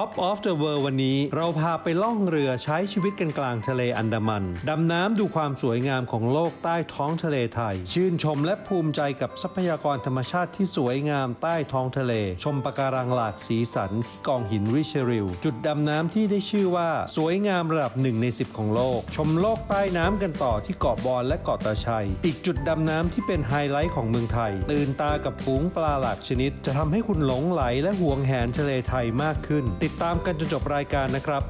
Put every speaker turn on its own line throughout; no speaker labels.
Top of the World วันนี้ เราพาไปล่องเรือใช้ชีวิตกันกลางทะเลอันดามัน ดำน้ำดูความสวยงามของโลกใต้ท้องทะเลไทย ชื่นชมและภูมิใจกับทรัพยากรธรรมชาติที่สวยงามใต้ท้องทะเล ชมปะการังหลากสีสันที่กองหินริเชริลจุดดำน้ำที่ได้ชื่อว่า สวยงามระดับหนึ่งใน 10 ของโลก ชมโลกใต้น้ำกันต่อที่เกาะบอลและเกาะตาชัย อีกจุดดำน้ำที่เป็นไฮไลท์ของเมืองไทย ตื่นตากับฝูงปลาหลากชนิด จะทำให้คุณหลงไหลและหวงแหนทะเลไทยมากขึ้นติดตามกันจนจบรายการนะครับ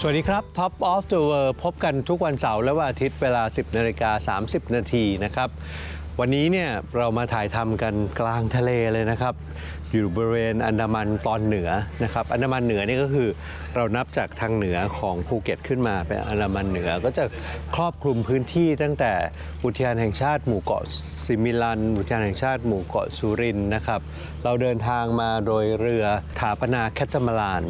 สวัสดีครับ Top of the World พบกันทุกวันเสาร์และวันอาทิตย์เวลา 10นาฬิกา30 นาทีนะครับ วันนี้เนี่ยเรามาถ่ายทำกันกลางทะเลเลยนะครับ อยู่บริเวณอันดามันตอนเหนือนะครับ อันดามันเหนือนี่ก็คือเรานับจากทางเหนือของภูเก็ตขึ้นมาเป็นอันดามันเหนือก็จะครอบคลุมพื้นที่ตั้งแต่อุทยานแห่งชาติหมู่เกาะซิมิลัน อุทยานแห่งชาติหมู่เกาะสุรินนะครับ เราเดินทางมาโดยเรือถาปนาแคทมาลาน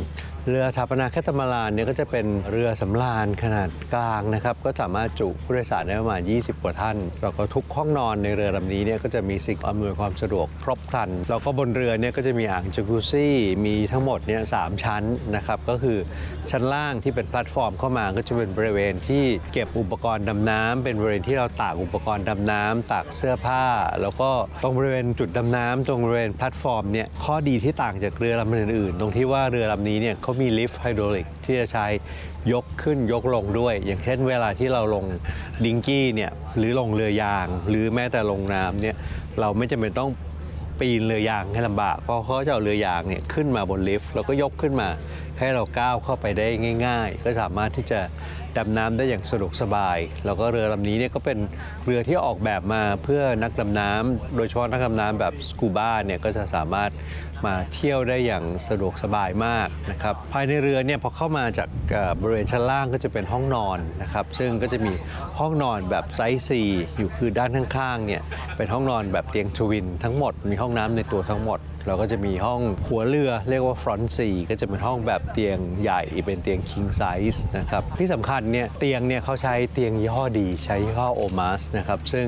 เรือสถาปนาแคตมาลานเนี่ยก็จะเป็นเรือสำราญขนาดกลางนะครับ ก็สามารถจุผู้โดยสารได้ประมาณ 20 กว่าท่าน แล้วก็ทุกห้องนอนในเรือลำนี้เนี่ยก็จะมีสิ่งอำนวยความสะดวกครบครัน แล้วก็บนเรือเนี่ยก็จะมีอ่างจักรุซี่มีทั้งหมดเนี่ยสามชั้นนะครับก็คือชั้นล่างที่เป็นแพลตฟอร์มเข้ามาก็จะเป็นบริเวณที่เก็บอุปกรณ์ดำน้ำเป็นบริเวณที่เราตากอุปกรณ์ดำน้ำตากเสื้อผ้า แล้วก็ตรงบริเวณจุดดำน้ำตรงบริเวณแพลตฟอร์มเนี่ยข้อดีที่ต่างจากเรือลำอื่นๆ ตรงที่ว่าเรือลำนี้เนี่ยเขามีลิฟต์ไฮดรอลิกที่จะใช้ยกขึ้นยกลงด้วย อย่างเช่นเวลาที่เราลงดิงกี้เนี่ยหรือลงเรือยาง หรือแม้แต่ลงน้ำเนี่ยเราไม่จำเป็นต้องปีนเรือยางให้ลำบาก เพราะเขาจะเอาเรือยางเนี่ยขึ้นมาบนลิฟต์แล้วก็ยกขึ้นมา ให้เราก้าวเข้าไปได้ง่าย ๆ ก็สามารถที่จะดำน้ำได้อย่างสะดวกสบาย แล้วก็เรือลำนี้เนี่ยก็เป็นเรือที่ออกแบบมาเพื่อนักดำน้ำโดยเฉพาะนักดำน้ำแบบสกูบ้าเนี่ยก็จะสามารถมาเที่ยวได้อย่างสะดวกสบายมากนะครับภายในเรือเนี่ยพอเข้ามาจากบริเวณชั้นล่างก็จะเป็นห้องนอนนะครับซึ่งก็จะมีห้องนอนแบบไซส์ซีอยู่คือด้านข้างๆเนี่ยเป็นห้องนอนแบบเตียงทวินทั้งหมดมีห้องน้ำในตัวทั้งหมด เราก็จะมีห้องหัวเรือเรียกว่า front sea ก็จะเป็นห้องแบบเตียงใหญ่เป็นเตียง king size นะครับที่สำคัญเนี่ยเตียงเนี่ยเขาใช้เตียงยี่ห้อดี ใช้ยี่ห้อ Omas นะครับซึ่ง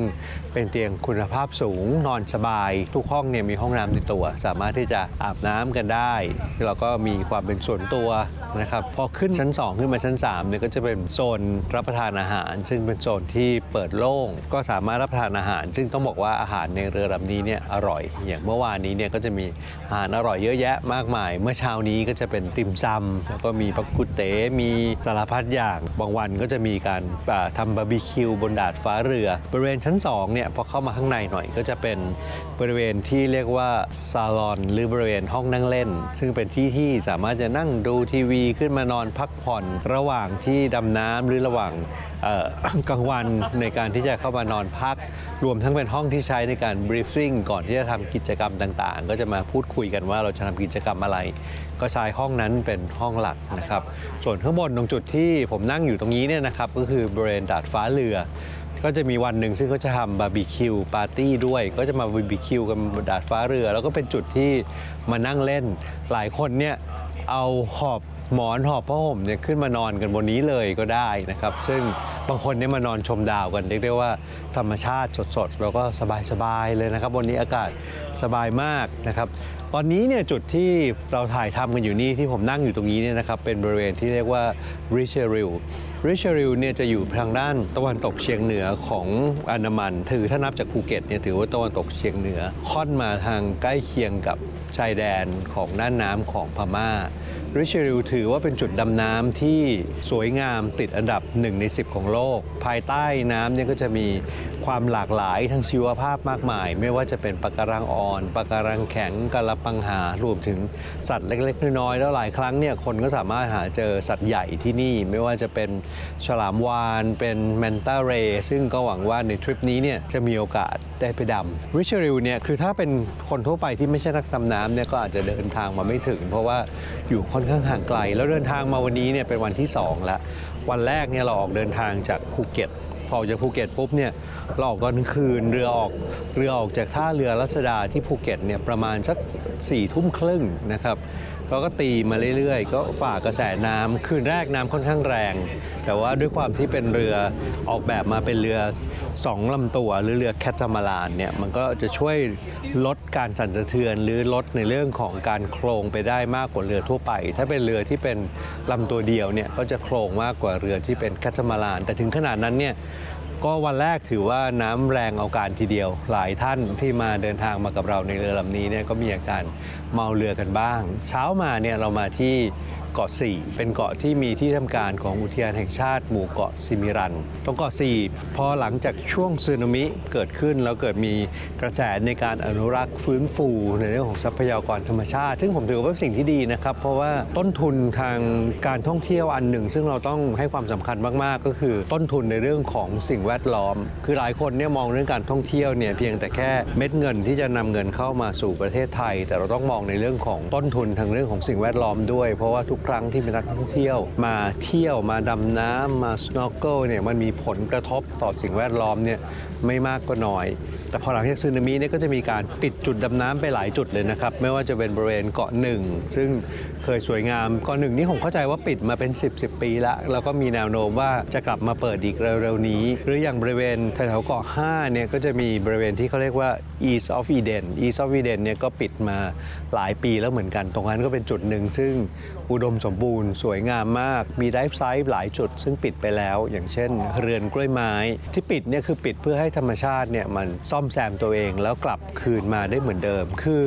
เป็นเตียงคุณภาพสูงนอนสบาย ทุกห้องเนี่ยมีห้องน้ำในตัว สามารถที่จะอาบน้ำกันได้แล้วก็มีความเป็นส่วนตัวนะครับพอขึ้นชั้น 2 ขึ้นมาชั้น3เนี่ยก็จะเป็นโซนรับประทานอาหาร ซึ่งเป็นโซนที่เปิดโล่งก็สามารถรับประทานอาหาร ซึ่งต้องบอกว่าอาหารในเรือลำนี้เนี่ยอร่อย อย่างเมื่อวานนี้เนี่ยก็จะมีอาหารอร่อยเยอะแยะมากมาย เมื่อเช้านี้ก็จะเป็นติ่มซำแล้วก็มีปักกุเต๋มีสารพัดอย่าง บางวันก็จะมีการอ่าทำบาร์บีคิวบนดาดฟ้าเรือบริเวณชั้น2เนี่ยพอเข้ามาข้างในหน่อยก็จะเป็นบริเวณที่เรียกว่าซาลอนหรือบริเวณห้องนั่งเล่น ซึ่งเป็นที่ที่สามารถจะนั่งดูทีวีขึ้นมานอนพักผ่อนระหว่างที่ดำน้ำหรือระหว่างเอ่อ กลางวันในการที่จะเข้ามานอนพัก รวมทั้งเป็นห้องที่ใช้ในการบรีฟ i ิ g ก่อนที่จะทำกิจกรรมต่างๆ ก็จะมาาพูดคุยกันว่าเราจะทำกิจกรรมอะไร ก็ใช้ห้องนั้นเป็นห้องหลักนะครับ ส่วนข้างบนตรงจุดที่ผมนั่งอยู่ตรงนี้เนี่ยนะครับก็คือบริเวณดาดฟ้าเรือ ก็จะมีวันหนึ่งซึ่งเขาจะทำบาร์บีคิวปาร์ตี้ด้วย ก็จะมาบาร์บีคิวกันบนดาดฟ้าเรือ แล้วก็เป็นจุดที่มานั่งเล่นหลายคนเนี่ยเอาหอบ หมอนหอบผ้าห่มเนี่ยขึ้นมานอนกันบนนี้เลยก็ได้นะครับ ซึ่งบางคนเนี่ยมานอนชมดาวกันเรียกได้ว่าธรรมชาติสดๆแล้วก็สบายๆเลยนะครับวันนี้อากาศสบายมากนะครับ ตอนนี้เนี่ยจุดที่เราถ่ายทำกันอยู่นี่ที่ผมนั่งอยู่ตรงนี้เนี่ยนะครับเป็นบริเวณที่เรียกว่าริเชริลริเชริลเนี่ยจะอยู่ทางด้านตะวันตกเฉียงเหนือของอันดามัน ถือถ้านับจากภูเก็ตเนี่ยถือว่าตะวันตกเฉียงเหนือ ค่อนมาทางใกล้เคียงกับชายแดนของด้านน้ำของพม่า ริเชริลถือว่าเป็นจุดดำน้ำที่สวยงามติดอันดับ 1 ใน 10 ของโลก ภายใต้น้ำเนี่ยก็จะมีความหลากหลายทางชีวภาพมากมาย ไม่ว่าจะเป็นปะการังอ่อนปะการังแข็งกระปังหารวมถึงสัตว์เล็ก ๆ น้อยๆแล้วหลายครั้งเนี่ยคนก็สามารถหาเจอสัตว์ใหญ่ที่นี่ ไม่ว่าจะเป็นฉลามวาฬเป็นแมนตาเรซึ่งก็หวังว่าในทริปนี้เนี่ยจะมีโอกาสได้ไปดำริชริลเนี่ยคือถ้าเป็นคนทั่วไปที่ไม่ใช่นักดำน้ำเนี่ยก็อาจจะเดินทางมาไม่ถึง เพราะว่าอยู่ค่อนข้างห่างไกล แล้วเดินทางมาวันนี้เนี่ยเป็นวันที่2แล้ววันแรกเนี่ยเราออกเดินทางจากภูเก็ตพอออกจากภูเก็ตปุ๊บเนี่ยเราออกตอนคืนเรือออกเรือออกจากท่าเรือรัศดาที่ภูเก็ตเนี่ยประมาณสัก4ี่ทุ่มครึ่งนะครับเราก็ตีมาเรื่อยๆ ก็ฝ่ากระแสน้ำคืนแรกน้ำค่อนข้างแรง แต่ว่าด้วยความที่เป็นเรือออกแบบมาเป็นเรือสองลำตัว หรือเรือแคทามารานเนี่ยมันก็จะช่วยลดการสั่นสะเทือน หรือลดในเรื่องของการโครงไปได้มากกว่าเรือทั่วไป ถ้าเป็นเรือที่เป็นลำตัวเดียวเนี่ยก็จะโครงมากกว่าเรือที่เป็นแคทามาราน แต่ถึงขนาดนั้นเนี่ย ก็วันแรกถือว่าน้ำแรงเอาการทีเดียว หลายท่านที่มาเดินทางมากับเราในเรือลำนี้เนี่ยก็มีอาการเมาเรือกันบ้าง เช้ามาเนี่ยเรามาที่ เกาะ 4 เป็นเกาะที่มีที่ทำการของอุทยานแห่งชาติหมู่เกาะซิมิรัน ตรงเกาะ 4 พอหลังจากช่วงสึนามิเกิดขึ้นแล้วเกิดมีกระแสในการอนุรักษ์ฟื้นฟูในเรื่องของทรัพยากรธรรมชาติ ซึ่งผมถือว่าเป็นสิ่งที่ดีนะครับ เพราะว่าต้นทุนทางการท่องเที่ยวอันหนึ่ง ซึ่งเราต้องให้ความสำคัญมากๆ ก็คือต้นทุนในเรื่องของสิ่งแวดล้อม คือหลายคนเนี่ยมองเรื่องการท่องเที่ยวเนี่ยเพียงแต่แค่เม็ดเงินที่จะนำเงินเข้ามาสู่ประเทศไทย แต่เราต้องมองในเรื่องของต้นทุนทางเรื่องของสิ่งแวดล้อมด้วย เพราะว่าทุกครั้งที่มีนักท่องเที่ยว มาเที่ยวมาดำน้ำมาสโนว์เกิลเนี่ยมันมีผลกระทบต่อสิ่งแวดล้อมเนี่ยไม่มากก็น้อย แต่พอหลังจากสึนามิเนี่ยก็จะมีการปิดจุดดำน้ำไปหลายจุดเลยนะครับ ไม่ว่าจะเป็นบริเวณเกาะหนึ่งซึ่งเคยสวยงามเกาะหนึ่งนี่ผมเข้าใจว่าปิดมาเป็น 10 10 ปีล้วแล้วก็มีแนวโน้มว่าจะกลับมาเปิดอีกเร็วๆนี้ หรืออย่างบริเวณแถวๆเกาะ5เนี่ยก็จะมีบริเวณที่เขาเรียกว่า East of Eden East of Eden เนี่ยก็ปิดมาหลายปีแล้วเหมือนกัน ตรงนั้นก็เป็นจุดหนึ่งซึ่งอุดมสมบูรณ์สวยงามมาก มีไดฟ์ไซต์หลายจุด ซึ่งปิดไปแล้ว อย่างเช่น เรือนกล้วยไม้ ที่ปิดเนี่ยคือปิดเพื่อให้ธรรมชาติเนี่ยมันซ่อมแซมตัวเอง แล้วกลับคืนมาได้เหมือนเดิม คือ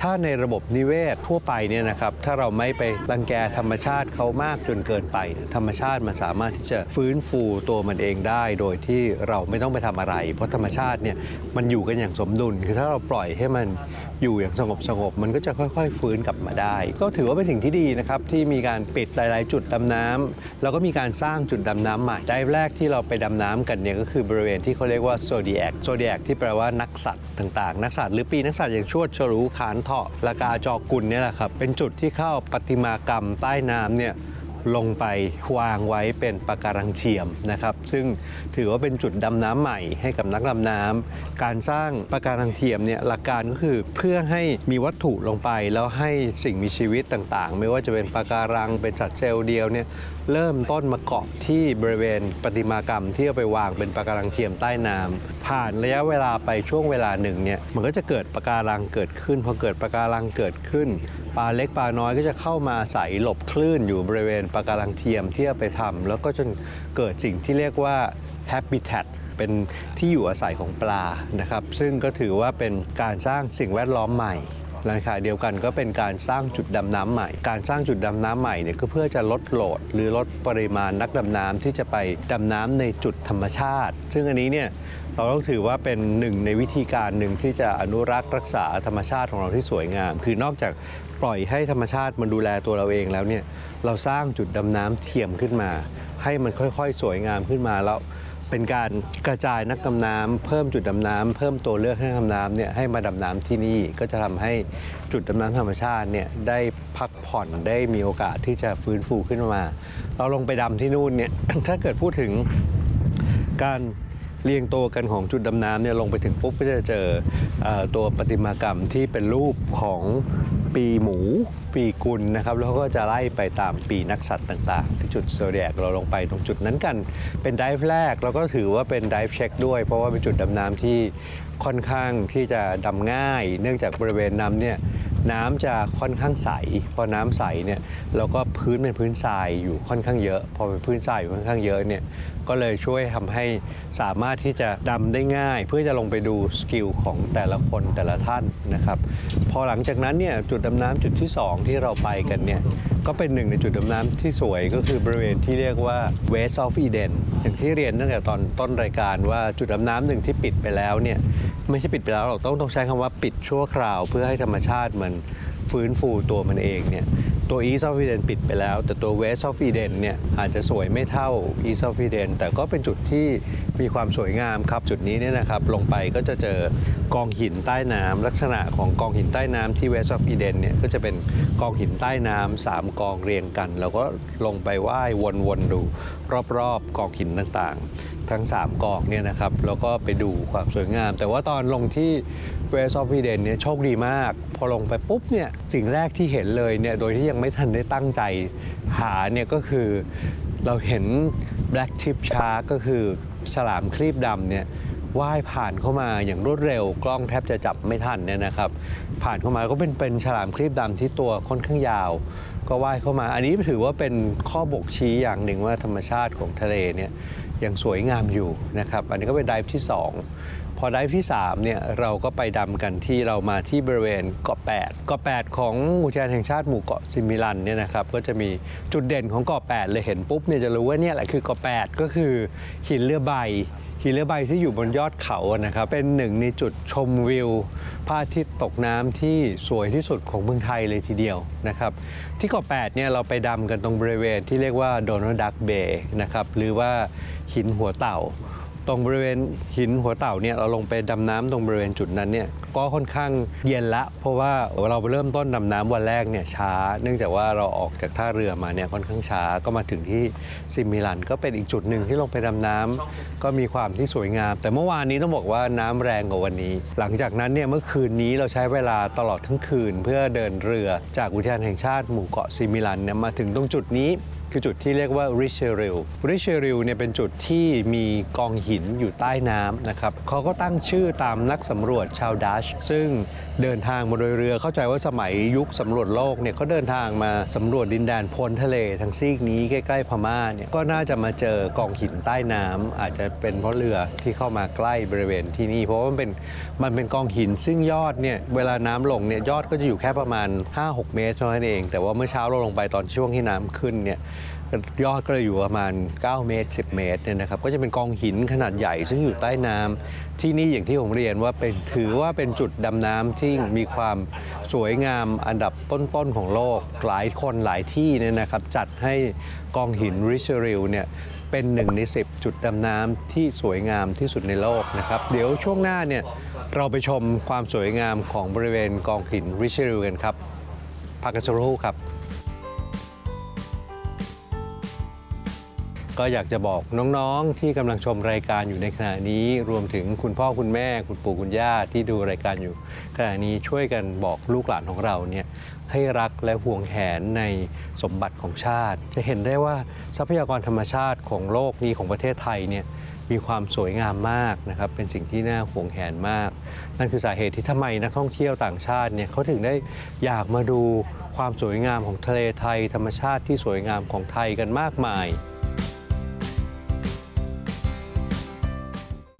ถ้าในระบบนิเวศทั่วไปเนี่ยนะครับถ้าเราไม่ไปรังแกธรรมชาติเขามากจนเกินไป ธรรมชาติมันสามารถที่จะฟื้นฟูตัวมันเองได้ โดยที่เราไม่ต้องไปทำอะไร เพราะธรรมชาติเนี่ยมันอยู่กันอย่างสมดุลคือถ้าเราปล่อยให้มันอยู่อย่างสงบสงบมันก็จะค่อย ๆ ฟื้นกลับมาได้ ก็ถือว่าเป็นสิ่งที่ดีนะครับที่มีการปิดหลาย ๆ จุดดำน้ำแล้วก็มีการสร้างจุดดำน้ำใหม่ไดฟ์แรกที่เราไปดำน้ำกันเนี่ยก็คือบริเวณที่เขาเรียกว่าโซเดียกโซเดียกที่แปลว่านักสัตว์ต่าง ๆ นักสัตว์หรือปีนักสัตว์อย่างชวดฉลูขานเถาะละกาจอกุลเนี่ยแหละครับเป็นจุดที่เข้าประติมากรรมใต้น้ำเนี่ย ลงไปวางไว้เป็นปะการังเทียมนะครับ ซึ่งถือว่าเป็นจุดดำน้ำใหม่ให้กับนักดำน้ำการสร้างปะการังเทียมเนี่ยหลักการก็คือเพื่อให้มีวัตถุลงไป แล้วให้สิ่งมีชีวิตต่างๆ ไม่ว่าจะเป็นปะการังเป็นสัตว์เซลล์เดียวเนี่ย เริ่มต้นมาเกาะที่บริเวณประติมากรรมที่เอาไปวางเป็นปะการังเทียมใต้น้ำผ่านระยะเวลาไปช่วงเวลาหนึ่งเนี่ยมันก็จะเกิดปะการังเกิดขึ้นพอเกิดปะการังเกิดขึ้นปลาเล็กปลาน้อยก็จะเข้ามาอาศัยหลบคลื่นอยู่บริเวณปะการังเทียมที่เอาไปทำแล้วก็จนเกิดสิ่งที่เรียกว่า habitat เป็นที่อยู่อาศัยของปลานะครับ ซึ่งก็ถือว่าเป็นการสร้างสิ่งแวดล้อมใหม่ ในขณะเดียวกันก็เป็นการสร้างจุดดำน้ำใหม่ การสร้างจุดดำน้ำใหม่เนี่ยก็เพื่อจะลดโหลด หรือลดปริมาณนักดำน้ำที่จะไปดำน้ำในจุดธรรมชาติ ซึ่งอันนี้เนี่ยเราต้องถือว่าเป็นหนึ่งในวิธีการหนึ่งที่จะอนุรักษ์รักษาธรรมชาติของเราที่สวยงาม คือนอกจากปล่อยให้ธรรมชาติมันดูแลตัวเราเองแล้วเนี่ยเราสร้างจุดดำน้ำเทียมขึ้นมา ให้มันค่อยๆ สวยงามขึ้นมาแล้ว เป็นการกระจายนักดำน้ำเพิ่มจุดดำน้ำเพิ่มตัวเลือกให้นักดำน้ำเนี่ยให้มาดำน้ำที่นี่ก็จะทำให้จุดดำน้ำธรรมชาติเนี่ยได้พักผ่อนได้มีโอกาสที่จะฟื้นฟูขึ้นมา เราลงไปดำที่นู่นเนี่ยถ้าเกิดพูดถึงการเรียงตัวกันของจุดดำน้ำเนี่ยลงไปถึงปุ๊บก็จะเจอเอ่อตัวประติมากรรมที่เป็นรูปของ ปีหมู ปีกุลนะครับ แล้วก็จะไล่ไปตามปีนักสัตว์ต่างๆ ที่จุดโซเดียกเราลงไปตรงจุดนั้นกัน เป็นไดฟ์แรกแล้วก็ถือว่าเป็นไดฟ์เช็คด้วย เพราะว่าเป็นจุดดำน้ำที่ค่อนข้างที่จะดำง่าย เนื่องจากบริเวณน้ำเนี่ย น้ำจะค่อนข้างใส พอน้ำใสเนี่ยแล้วก็พื้นเป็นพื้นทรายอยู่ค่อนข้างเยอะ พอเป็นพื้นทรายอยู่ค่อนข้างเยอะเนี่ยก็เลยช่วยทำให้สามารถที่จะดำได้ง่าย เพื่อจะลงไปดูสกิลของแต่ละคนแต่ละท่านนะครับพอหลังจากนั้นเนี่ยจุดดำน้ำจุดที่ 2 ที่เราไปกันเนี่ยก็เป็นหนึ่งในจุดดำน้ำที่สวยก็คือบริเวณที่เรียกว่า West of Eden อย่างที่เรียนตั้งแต่ตอนต้นรายการว่าจุดดำน้ำหนึ่งที่ปิดไปแล้วเนี่ยไม่ใช่ปิดไปแล้วเราต้องต้องใช้คำว่าปิดชั่วคราว เพื่อให้ธรรมชาติมันฟื้นฟูตัวมันเองเนี่ยตัว East of Eden ปิดไปแล้ว แต่ตัว West of Eden เนี่ยอาจจะสวยไม่เท่า East of Eden แต่ก็เป็นจุดที่มีความสวยงามครับ จุดนี้เนี่ยนะครับลงไปก็จะเจอกองหินใต้น้ำลักษณะของกองหินใต้น้ำที่ West of Eden เนี่ยก็จะเป็นกองหินใต้น้ำสามกองเรียงกัน แล้วก็ลงไปไหว้วนๆดู รอบๆกองหินต่างๆ ทั้ง 3 กองเนี่ยนะครับแล้วก็ไปดูความสวยงาม แต่ว่าตอนลงที่ West of Eden เนี่ยโชคดีมาก พอลงไปปุ๊บเนี่ยสิ่งแรกที่เห็นเลยเนี่ยโดยที่ยังไม่ทันได้ตั้งใจหาเนี่ยก็คือเราเห็น Black Tip Shark ก็คือฉลามครีบดำเนี่ยว่ายผ่านเข้ามาอย่างรวดเร็ว กล้องแทบจะจับไม่ทันเนี่ยนะครับ ผ่านเข้ามาก็เป็นเป็นฉลามครีบดำที่ตัวค่อนข้างยาว ก็ว่ายเข้ามา อันนี้ถือว่าเป็นข้อบ่งชี้อย่างหนึ่งว่าธรรมชาติของทะเลเนี่ยยังสวยงามอยู่นะครับ อันนี้ก็เป็นไดฟ์ที่ 2 พอไดฟ์ที่3เนี่ยเราก็ไปดำกันที่เรามาที่บริเวณเกาะ8เกาะ8 ของอุทยานแห่งชาติหมู่เกาะซิมิลันเนี่ยนะครับก็จะมีจุดเด่นของเกาะ8เลยเห็นปุ๊บเนี่ยจะรู้ว่าเนี่ยแหละคือเกาะ8ก็คือหินเรือใบหินเรือใบที่อยู่บนยอดเขานะครับเป็นหนึ่งในจุดชมวิวพระอาทิตย์ตกน้ำที่สวยที่สุดของเมืองไทยเลยทีเดียวนะครับที่เกาะ8เนี่ยเราไปดำกันตรงบริเวณที่เรียกว่าโดนัลดักเบย์นะครับหรือว่าหินหัวเต่า ตรงบริเวณหินหัวเต่าเนี่ยเราลงไปดำน้ำตรงบริเวณจุดนั้นเนี่ยก็ค่อนข้างเย็นละ เพราะว่าเราเริ่มต้นดำน้ำวันแรกเนี่ยช้า เนื่องจากว่าเราออกจากท่าเรือมาเนี่ยค่อนข้างช้าก็มาถึงที่ซิมิลัน ก็เป็นอีกจุดหนึ่งที่ลงไปดำน้ำก็มีความที่สวยงาม แต่เมื่อวานนี้ต้องบอกว่าน้ำแรงกว่าวันนี้ หลังจากนั้นเนี่ยเมื่อคืนนี้เราใช้เวลาตลอดทั้งคืน เพื่อเดินเรือจากอุทยานแห่งชาติหมู่เกาะซิมิลันเนี่ยมาถึงตรงจุดนี้คือจุดที่เรียกว่าริเชริลริเชริลเนี่ยเป็นจุดที่มีกองหินอยู่ใต้น้ำนะครับเขาก็ตั้งชื่อตามนักสำรวจชาวดัชซึ่งเดินทางมาโดยเรือเข้าใจว่าสมัยยุคสำรวจโลกเนี่ยเขาเดินทางมาสำรวจดินแดนพ้นทะเลทางซีกนี้ใกล้ๆพม่าเนี่ยก็น่าจะมาเจอกองหินใต้น้ำอาจจะเป็นเพราะเรือที่เข้ามาใกล้บริเวณที่นี่ เพราะว่ามันเป็นมันเป็นกองหินซึ่งยอดเนี่ยเวลาน้ำลงเนี่ยยอดก็จะอยู่แค่ประมาณ 5-6 เมตรเท่านั้นเอง แต่ว่าเมื่อเช้าเราลงไปตอนช่วงที่น้ำขึ้นเนี่ย ยอดก็เลยอยู่ประมาณ 9 เมตร 10 เมตรเนี่ยนะครับก็จะเป็นกองหินขนาดใหญ่ซึ่งอยู่ใต้น้ำที่นี่อย่างที่ผมเรียนว่าเป็นถือว่าเป็นจุดดำน้ำที่มีความสวยงามอันดับต้นๆของโลกหลายคนหลายที่เนี่ยนะครับจัดให้กองหินริชริลเนี่ยเป็นหนึ่งใน 10 จุดดำน้ำที่สวยงามที่สุดในโลกนะครับ เดี๋ยวช่วงหน้าเนี่ยเราไปชมความสวยงามของบริเวณกองหินริชริลกันครับพักกันสักครู่ครับ ก็อยากจะบอกน้องๆที่กำลังชมรายการอยู่ในขณะนี้ รวมถึงคุณพ่อคุณแม่ คุณปู่คุณย่าที่ดูรายการอยู่ ขณะนี้ช่วยกันบอกลูกหลานของเราเนี่ยให้รักและห่วงแหนในสมบัติของชาติ จะเห็นได้ว่าทรัพยากรธรรมชาติของโลกนี้ของประเทศไทยเนี่ยมีความสวยงามมากนะครับ เป็นสิ่งที่น่าห่วงแหนมาก นั่นคือสาเหตุที่ทำไมนักท่องเที่ยวต่างชาติเนี่ยเขาถึงได้อยากมาดูความสวยงามของทะเลไทย ธรรมชาติที่สวยงามของไทยกันมากมาย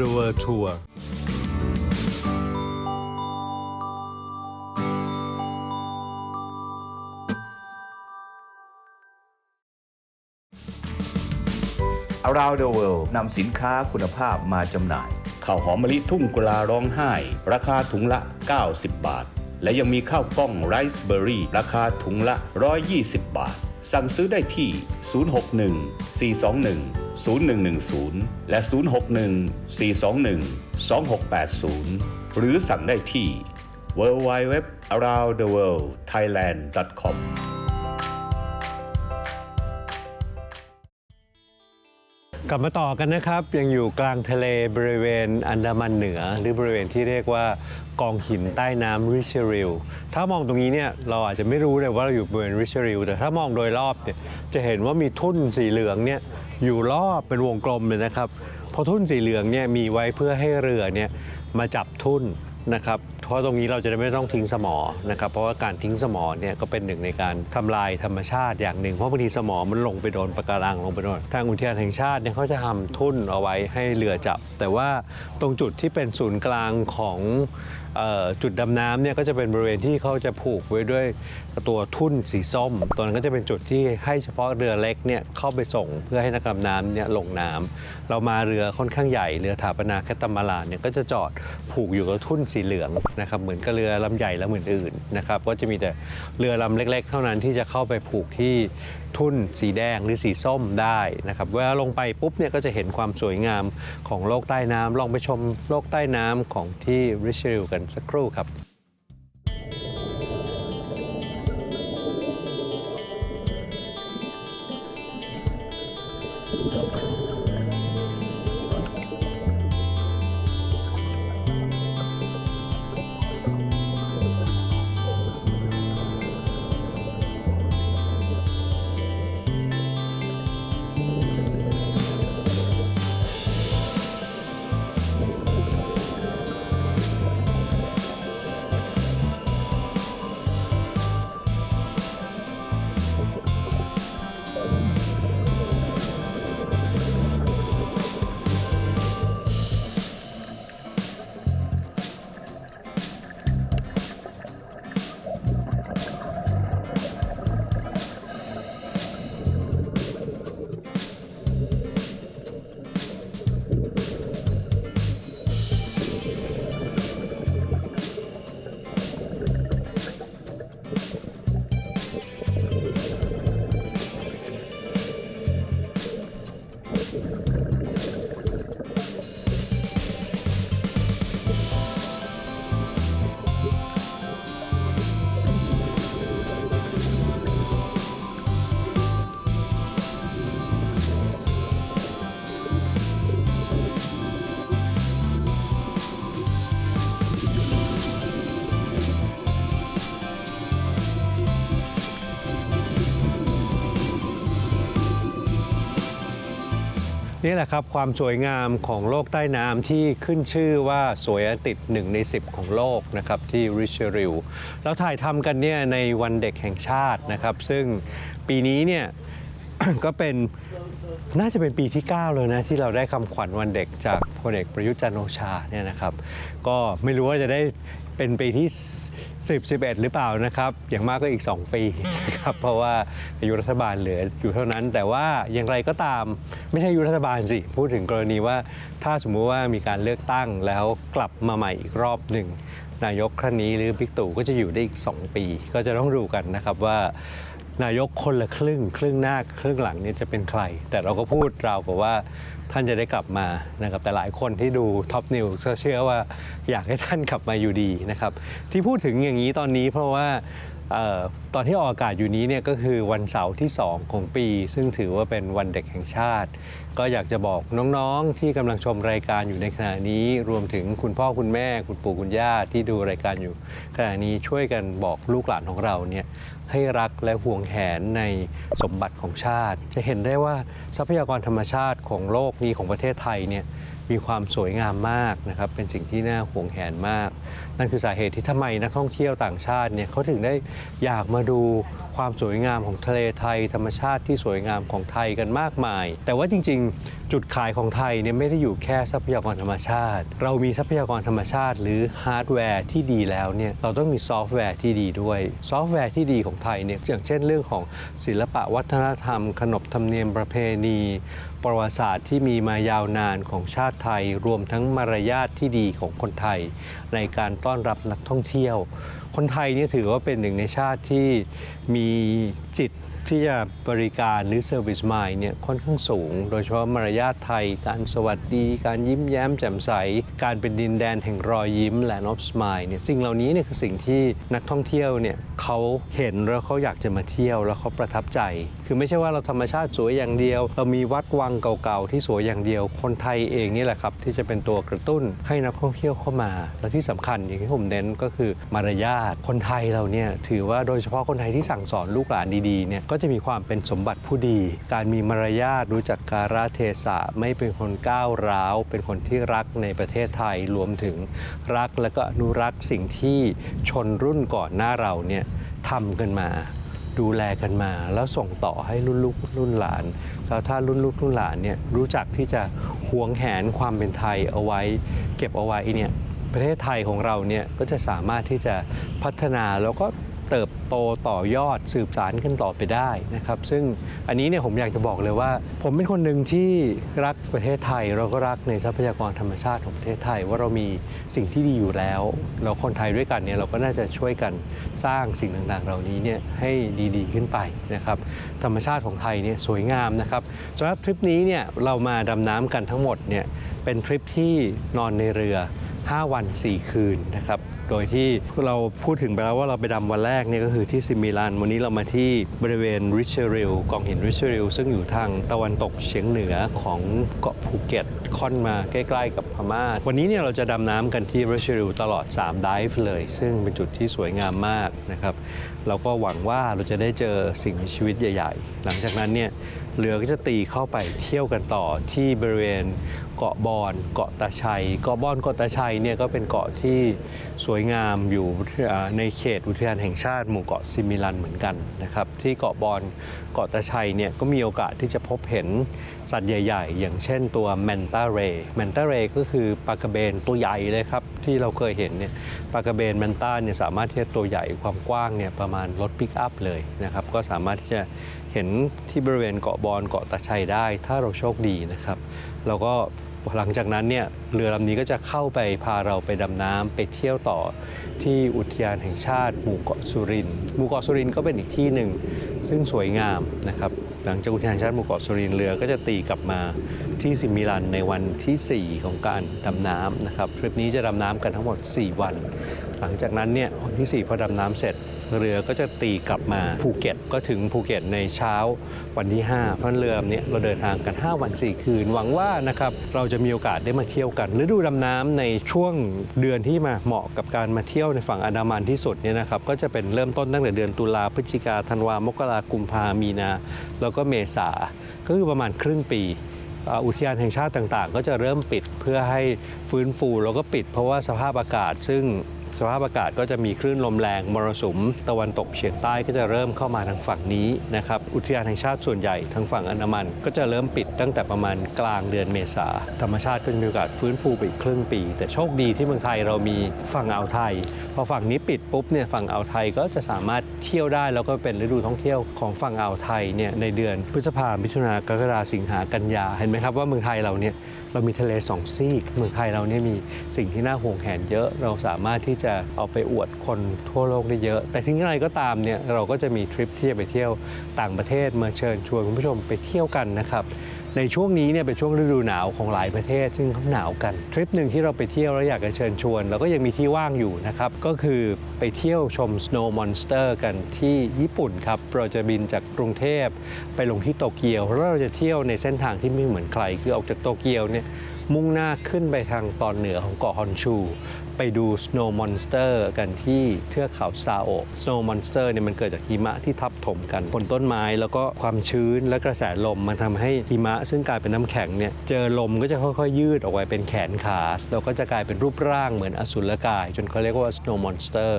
the world tour
อ r o u n d the World นำสินค้าคุณภาพมาจำหน่าย
ข้าวหอมมะลิทุ่งกุลาร้องไห้ ราคาถุงละ 90 บาท และยังมีข้าวกล้องไรซ์เบอร์รี่ ราคาถุงละ 120 บาท สั่งซื้อได้ที่ 061 421 0110 และ 061 421 2680 หรือสั่งได้ที่ www aroundtheworldthailand.com
กลับมาต่อกันนะครับ ยังอยู่กลางทะเลบริเวณอันดามันเหนือ หรือบริเวณที่เรียกว่ากองหินใต้น้ำริชริลถ้ามองตรงนี้เนี่ยเราอาจจะไม่รู้เลยว่าเราอยู่บริเวณริชริลแต่ถ้ามองโดยรอบเนี่ยจะเห็นว่ามีทุ่นสีเหลืองเนี่ยอยู่รอบเป็นวงกลมเลยนะครับเพราะทุ่นสีเหลืองเนี่ยมีไว้เพื่อให้เรือเนี่ยมาจับทุ่น นะครับเพราะตรงนี้เราจะได้ไม่ต้องทิ้งสมอนะครับเพราะว่าการทิ้งสมอเนี่ยก็เป็นหนึ่งในการทำลายธรรมชาติอย่างหนึ่งเพราะบางทีสมอมันลงไปโดนปะการังลงไปโดนทางอุทยานแห่งชาติเนี่ยเขาจะทำทุ่นเอาไว้ให้เรือจับ แต่ว่าตรงจุดที่เป็นศูนย์กลางของ จุดดำน้ำเนี่ยก็จะเป็นบริเวณที่เขาจะผูกไว้ด้วยตัวทุ่นสีส้ม ตัวนั้นก็จะเป็นจุดที่ให้เฉพาะเรือเล็กเนี่ยเข้าไปส่งเพื่อให้นักดำน้ำเนี่ยลงน้ำเรามาเรือค่อนข้างใหญ่เรือถาปนาแคตามาลานเนี่ยก็จะจอดผูกอยู่กับทุ่นสีเหลืองนะครับเหมือนกับเรือลำใหญ่ลำอื่นๆนะครับก็จะมีแต่เรือลำเล็ก ๆ เท่านั้นที่จะเข้าไปผูกที่ทุ่นสีแดงหรือสีส้มได้นะครับเวลาลงไปปุ๊บเนี่ยก็จะเห็นความสวยงามของโลกใต้น้ำลองไปชมโลกใต้น้ำของที่ริชริวกันสักครู่ครับ นี่แหละครับความสวยงามของโลกใต้น้ำที่ขึ้นชื่อว่าสวยติดหนึ่งใน 10 ของโลกนะครับที่ริชริวแล้วถ่ายทำกันเนี่ยในวันเด็กแห่งชาตินะครับ ซึ่งปีนี้เนี่ย ก็เป็น น่าจะเป็นปีที่ 9 เลยนะ ที่เราได้คำขวัญวันเด็กจากพลเอกประยุทธ์จันทร์โอชาเนี่ยนะครับ ก็ไม่รู้ว่าจะได้เป็นปีที่ 10 11 หรือเปล่านะครับ อย่างมากก็อีก 2 ปีนะครับ เพราะว่าอายุรัฐบาลเหลืออยู่เท่านั้น แต่ว่าอย่างไรก็ตามไม่ใช่อายุรัฐบาลสิ พูดถึงกรณีว่าถ้าสมมุติว่ามีการเลือกตั้งแล้วกลับมาใหม่อีกรอบหนึ่งนายกท่านนี้หรือบิ๊กตู่ก็จะอยู่ได้อีก 2 ปี ก็จะต้องดูกันนะครับว่า นายกคนละครึ่ง ครึ่งหน้าครึ่งหลังเนี่ยจะเป็นใคร แต่เราก็พูดราวกับว่าท่านจะได้กลับมานะครับแต่หลายคนที่ดูท็อปนิวก็เชื่อว่าอยากให้ท่านกลับมาอยู่ดีนะครับที่พูดถึงอย่างนี้ตอนนี้เพราะว่าออตอนที่ออกอากาศอยู่นี้เนี่ยก็คือวันเสาร์ที่ 2 ของปี ซึ่งถือว่าเป็นวันเด็กแห่งชาติ ก็อยากจะบอกน้องๆ ที่กำลังชมรายการอยู่ในขณะนี้ รวมถึงคุณพ่อคุณแม่ คุณปู่คุณย่าที่ดูรายการอยู่ ขณะนี้ช่วยกันบอกลูกหลานของเราเนี่ยให้รักและห่วงแหนในสมบัติของชาติ จะเห็นได้ว่าทรัพยากรธรรมชาติของโลกนี้ของประเทศไทยเนี่ย มีความสวยงามมากนะครับ เป็นสิ่งที่น่าห่วงแหนมาก นั่นคือสาเหตุที่ทำไมนักท่องเที่ยวต่างชาติเนี่ยเขาถึงได้อยากมาดูความสวยงามของทะเลไทย ธรรมชาติที่สวยงามของไทยกันมากมาย แต่ว่าจริง ๆ จุดขายของไทยเนี่ยไม่ได้อยู่แค่ทรัพยากรธรรมชาติ เรามีทรัพยากรธรรมชาติ หรือฮาร์ดแวร์ที่ดีแล้วเนี่ยเราต้องมีซอฟต์แวร์ที่ดีด้วย ซอฟต์แวร์ที่ดีของไทยเนี่ยอย่างเช่นเรื่องของศิลปะวัฒนธรรม ขนบธรรมเนียมประเพณี ประวัติศาสตร์ที่มีมายาวนานของชาติไทย รวมทั้งมารยาทที่ดีของคนไทย ในการต้อนรับนักท่องเที่ยว คนไทยนี่ถือว่าเป็นหนึ่งในชาติที่มีจิต ที่จะบริการหรือ Service Mind เนี่ยค่อนข้างสูง โดยเฉพาะมารยาทไทย การสวัสดี การยิ้มแย้มแจ่มใส การเป็นดินแดนแห่งรอยยิ้ม Land of Smile เนี่ยสิ่งเหล่านี้เนี่ยคือสิ่งที่นักท่องเที่ยวเนี่ยเขาเห็นแล้วเขาอยากจะมาเที่ยวแล้วเขาประทับใจ คือไม่ใช่ว่าเราธรรมชาติสวยอย่างเดียว เรามีวัดวังเก่าๆที่สวยอย่างเดียว คนไทยเองนี่แหละครับที่จะเป็นตัวกระตุ้นให้นักท่องเที่ยวเข้ามา และที่สำคัญอย่างที่ผมเน้นก็คือมารยาทคนไทยเราเนี่ยถือว่าโดยเฉพาะคนไทยที่สั่งสอนลูกหลานดีๆเนี่ยก็ก็จะมีความเป็นสมบัติผู้ดี การมีมารยาทรู้จักการะเทศะไม่เป็นคนก้าวร้าว เป็นคนที่รักในประเทศไทยรวมถึงรักและก็อนุรักษ์สิ่งที่ชนรุ่นก่อนหน้าเราเนี่ยทำกันมาดูแลกันมาแล้วส่งต่อให้รุ่นลูกรุ่นหลานแล้วถ้ารุ่นลูกรุ่นหลานเนี่ยรู้จักที่จะหวงแหนความเป็นไทยเอาไว้ เก็บเอาไว้เนี่ยประเทศไทยของเราเนี่ยก็จะสามารถที่จะพัฒนาแล้วก็ เติบโตต่อยอดสืบสารกันต่อไปได้นะครับ ซึ่งอันนี้เนี่ยผมอยากจะบอกเลยว่า ผมเป็นคนหนึ่งที่รักประเทศไทย เราก็รักในทรัพยากรธรรมชาติของประเทศไทย ว่าเรามีสิ่งที่ดีอยู่แล้ว เราคนไทยด้วยกันเนี่ยเราก็น่าจะช่วยกันสร้างสิ่งต่างๆ เหล่านี้เนี่ยให้ดีๆขึ้นไปนะครับธรรมชาติของไทยเนี่ยสวยงามนะครับสำหรับทริปนี้เนี่ยเรามาดำน้ำกันทั้งหมดเนี่ยเป็นทริปที่นอนในเรือ 5 วัน 4 คืนนะครับ โดยที่เราพูดถึงไปแล้วว่าเราไปดำวันแรกเนี่ยก็คือที่ซิมิลานวันนี้เรามาที่บริเวณริชเชอริลกองหินริชเชอริลซึ่งอยู่ทางตะวันตกเฉียงเหนือของเกาะภูเก็ตค่อนมาใกล้ๆกับพม่า วันนี้เนี่ยเราจะดำน้ำกันที่ริชเชอริลตลอด3ดิฟเลย ซึ่งเป็นจุดที่สวยงามมากนะครับเราก็หวังว่าเราจะได้เจอสิ่งมีชีวิตใหญ่ ๆ หลังจากนั้นเนี่ย เรือก็จะตีเข้าไปเที่ยวกันต่อที่บริเวณเกาะบอนเกาะตาชัย เกาะบอนเกาะตาชัยเนี่ยก็เป็นเกาะที่สวยงามอยู่ในเขตอุทยานแห่งชาติหมู่เกาะซิมิลันเหมือนกันนะครับที่เกาะบอนเกาะตาชัยเนี่ยก็มีโอกาสที่จะพบเห็นสัตว์ใหญ่ ๆ อย่างเช่นตัวแมนตาเรย์แมนตาเรย์ก็คือปลากระเบนตัวใหญ่เลยครับที่เราเคยเห็นเนี่ยปลากระเบนแมนตาเนี่ยสามารถที่จะตัวใหญ่ความกว้างเนี่ยประมาณรถปิกอัพเลยนะครับก็สามารถที่จะ เห็นที่บริเวณเกาะบอนเกาะตาชัยได้ ถ้าเราโชคดีนะครับแล้วก็หลังจากนั้นเนี่ยเรือลำนี้ก็จะเข้าไปพาเราไปดำน้ำไปเที่ยวต่อที่อุทยานแห่งชาติหมู่เกาะสุรินหมู่เกาะสุรินก็เป็นอีกที่หนึ่ง ซึ่งสวยงามนะครับหลังจากอุทยานแห่งชาติหมู่เกาะสุรินเรือก็จะตีกลับมาที่ซิมิลันในวันทีสี่ 4 ของการดำน้ำนะครับทริปนี้จะดำน้ำกันทั้งหมด 4 วัน หลังจากนั้นเนี่ยวันที่4พอดำน้ำเสร็จเรือก็จะตีกลับมาภูเก็ตก็ถึงภูเก็ตในเช้าวันที่ 5 เพราะเรือเนี้เราเดินทางกัน 5 วัน 4 คืน หวังว่านะครับเราจะมีโอกาสได้มาเที่ยวกันฤดูดำน้ำในช่วงเดือนที่มาเหมาะกับการมาเที่ยวในฝั่งอันดามันที่สุดเนี่ยนะครับก็จะเป็นเริ่มต้นตั้งแต่เดือนตุลาพฤศจิกาธันวามกรากุมภามีนา แล้วก็เมษาก็คือประมาณครึ่งปีอุทยานแห่งชาติต่างๆ ก็จะเริ่มปิดเพื่อให้ฟื้นฟูแล้วก็ปิด เพราะว่าสภาพอากาศซึ่ง สภาพอากาศก็จะมีคลื่นลมแรงมรสุม ตะวันตกเฉียงใต้ก็จะเริ่มเข้ามาทางฝั่งนี้นะครับอุทยานแห่งชาติส่วนใหญ่ทางฝั่งอันดามัน ก็จะเริ่มปิดตั้งแต่ประมาณกลางเดือนเมษาธรรมชาติก็จะมีโอกาสฟื้นฟูไปอีกครึ่งปี แต่โชคดีที่เมืองไทยเรามีฝั่งอ่าวไทย พอฝั่งนี้ปิดปุ๊บเนี่ยฝั่งอ่าวไทยก็จะสามารถเที่ยวได้แล้วก็เป็นฤดูท่องเที่ยวของฝั่งอ่าวไทยเนี่ยในเดือนพฤษภามิถุนากรกฎาสิงหากันยาเห็นไหมครับว่าเมืองไทยเราเนี่ย เรามีทะเลสองซีก เมืองไทยเราเนี่ยมีสิ่งที่น่าห่วงแหนเยอะ เราสามารถที่จะเอาไปอวดคนทั่วโลกได้เยอะ แต่ทิ้งอะไรก็ตามเนี่ยเราก็จะมีทริปที่จะไปเที่ยวต่างประเทศมาเชิญชวนคุณผู้ชมไปเที่ยวกันนะครับ ในช่วงนี้เนี่ยเป็นช่วงฤดูหนาวของหลายประเทศ ซึ่งเขาหนาวกัน ทริปหนึ่งที่เราไปเที่ยวแล้วอยากจะเชิญชวนเราก็ยังมีที่ว่างอยู่นะครับ ก็คือไปเที่ยวชม Snow Monster กันที่ญี่ปุ่นครับ เราจะบินจากกรุงเทพไปลงที่โตเกียว เพราะเราจะเที่ยวในเส้นทางที่ไม่เหมือนใคร คือออกจากโตเกียวเนี่ย มุ่งหน้าขึ้นไปทางตอนเหนือของเกาะฮอนชู ไปดู Snow Monster กันที่เทือกเขาซาโอะ Snow Monster เนี่ยมันเกิดจากหิมะที่ทับถมกันบนต้นไม้แล้วก็ความชื้นและกระแสลมมันทำให้หิมะ ซึ่งกลายเป็นน้ำแข็งเนี่ยเจอลมก็จะค่อยๆ ยืดออกไปเป็นแขนขาแล้วก็จะกลายเป็นรูปร่างเหมือนอสุรกาย จนเขาเรียกว่า Snow Monster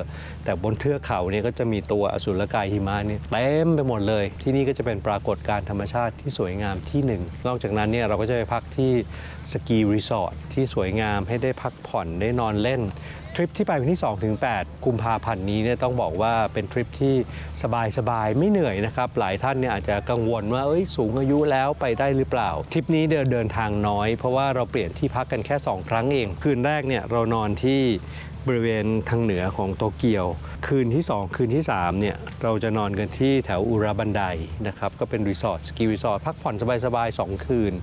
แต่บนเทือกเขาเนี่ยก็จะมีตัวอสุรกายหิมะเนี่ยเต็มไปหมดเลย ที่นี่ก็จะเป็นปรากฏการณ์ธรรมชาติที่สวยงามที่หนึ่งนอกจากนั้นเนี่ยเราก็จะไปพักที่สกีรีสอร์ทที่สวยงามให้ได้พักผ่อนได้นอนเล่น ทริปที่ไปวันที่2ถึง8กุมภาพันธ์นี้เนี่ยต้องบอกว่าเป็นทริปที่สบายๆ ไม่เหนื่อยนะครับ หลายท่านเนี่ยอาจจะกังวลว่าเอ้ยสูงอายุแล้วไปได้หรือเปล่า ทริปนี้เดินเดินทางน้อย เพราะว่าเราเปลี่ยนที่พักกันแค่ 2 ครั้งเอง คืนแรกเนี่ยเรานอนที่บริเวณทางเหนือของโตเกียว คืนที่ 2 คืนที่3เนี่ยเราจะนอนกันที่แถวอุราบันไดนะครับก็เป็นรีสอร์ทสกีรีสอร์ทพักผ่อนสบายๆ2คืน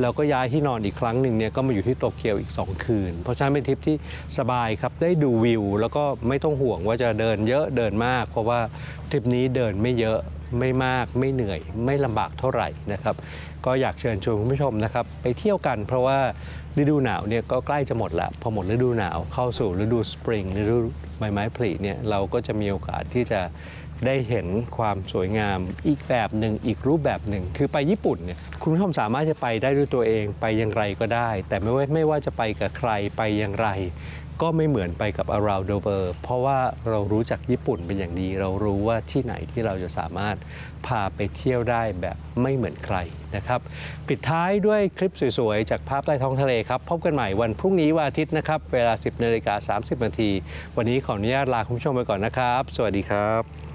แล้วก็ย้ายที่นอนอีกครั้งหนึ่งเนี่ยก็มาอยู่ที่โตเกียวอีก 2 คืน เพราะฉะนั้นเป็นทริปที่สบายครับได้ดูวิว แล้วก็ไม่ต้องห่วงว่าจะเดินเยอะเดินมาก เพราะว่าทริปนี้เดินไม่เยอะไม่มากไม่เหนื่อยไม่ลำบากเท่าไหร่นะครับก็อยากเชิญชวนคุณผู้ชมนะครับไปเที่ยวกันเพราะว่าฤดูหนาวเนี่ยก็ใกล้จะหมดแล้วพอหมดฤดูหนาวเข้าสู่ฤดูสปริงฤดู ใบไม้ผลิเนี่ยเราก็จะมีโอกาสที่จะได้เห็นความสวยงามอีกแบบหนึ่งอีกรูปแบบหนึ่ง คือไปญี่ปุ่นเนี่ยคุณผู้ชมสามารถจะไปได้ด้วยตัวเองไปอย่างไรก็ได้ แต่ไม่ว่าไม่ว่าจะไปกับใครไปอย่างไร ก็ไม่เหมือนไปกับ around the world เพราะว่าเรารู้จักญี่ปุ่นเป็นอย่างดี เรารู้ว่าที่ไหนที่เราจะสามารถพาไปเที่ยวได้แบบไม่เหมือนใครนะครับ ปิดท้ายด้วยคลิปสวยๆ จากภาพใต้ท้องทะเลครับ พบกันใหม่วันพรุ่งนี้วันอาทิตย์นะครับ เวลา 10นาฬิกา30นาทีวันนี้ขออนุญาตลาคุณผู้ชมไปก่อนนะครับ สวัสดีครับ